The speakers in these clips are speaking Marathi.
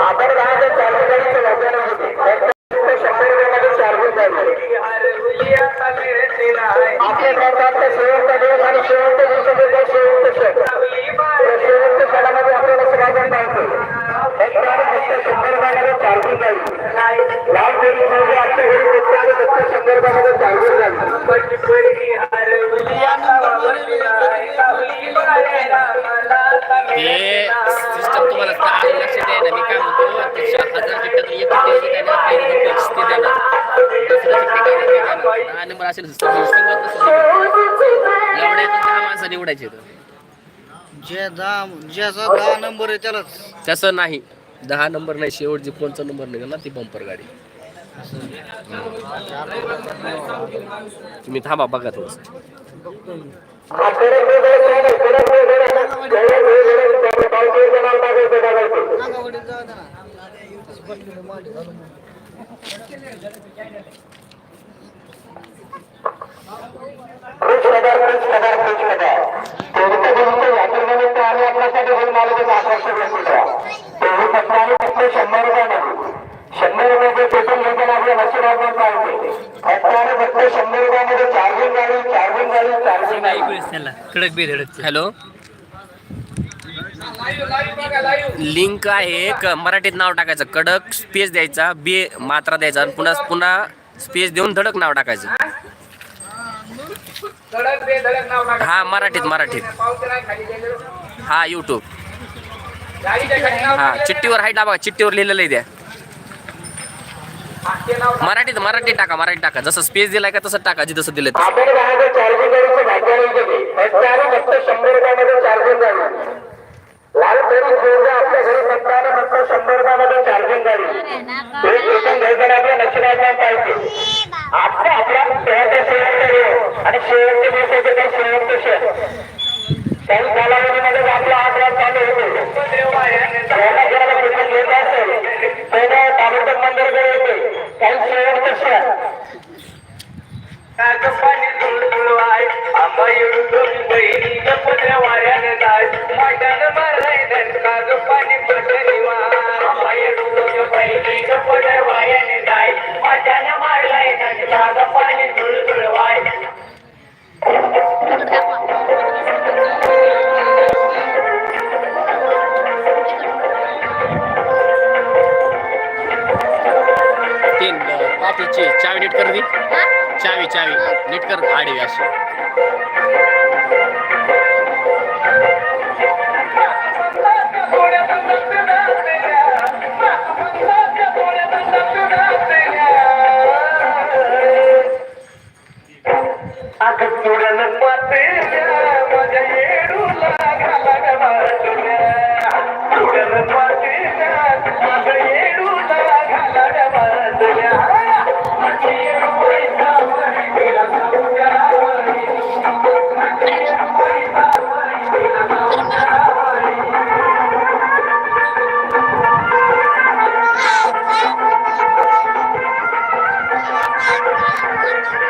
आपण राहत चालू करायचं लग्न होते शंभर रुपयामध्ये चार्जेस जायचे आपल्या भारतात शेवटचा दिवस आणि शेवटच्या दिवसाचे शेवटचं शेवट शेवटच्या सणामध्ये आपल्याला सगळ्यांना जायचं एक फक्त शंभर रुपयामध्ये चार्जेस जायचे लाल म्हणजे आजच्या घरी शंभर रुपयामध्ये चार्जेस जायचे असेल माणसं निवडायचे जे दहा ज्याचा दहा नंबर आहे त्यालाच. तसं नाही. दहा नंबर नाही शेवटची कोणचा नंबर निघाल ना ती बंपर गाडी. तुम्ही थांबा बघा थोडस. शंभर रुपये फक्त शंभर रुपयामध्ये चार्जिंग गाडी चार्जिंग गाडी चार्जिंग गाडी हॅलो. लिंक आहे मराठीत नाव टाकायचं. कडक स्पेस द्यायचा बे मात्रा द्यायचा आणि पुन्हा पुन्हा स्पेस देऊन धडक नाव टाकायचं. हा मराठीत मराठीत. हा युट्यूब हा चिठ्ठीवर हाय टाका चिठ्ठीवर लिहिलेलं आहे द्या मराठीत मराठीत टाका मराठीत टाका. जसं स्पेस दिलाय का तसं टाका दिलं तसं. गाडी लाल सुविधा आपल्या घरी फक्त आणि फक्त शंभर रुपयामध्ये चार्जिंग गाडी हे घ्यायचं आपल्या पाहिजे. शेवटचे दिवसाचे काही कालावधीमध्ये आपला आग्रह चालू होतो ज्याला ज्याला घेत असेल त्याला येते काही पाणी आंबा येऊन बहिणी वाऱ्याने जाय काग चावी चावी. नीट कर आडवी अशी. अगं तुडन पाते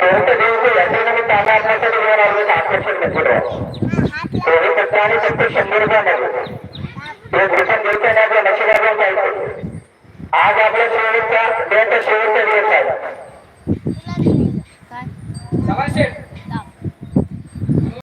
शेवटच्या दिवशी यात्रेनिमित्त आम्ही आपल्यासाठी घेऊन आलो एक आकर्षक नशीब हे फक्त आणि फक्त शंभर रुपयामध्ये हे आपल्या नशिबाला जायचं. आज आपल्या शेवटचा डेट शेवटचा दिवस आहे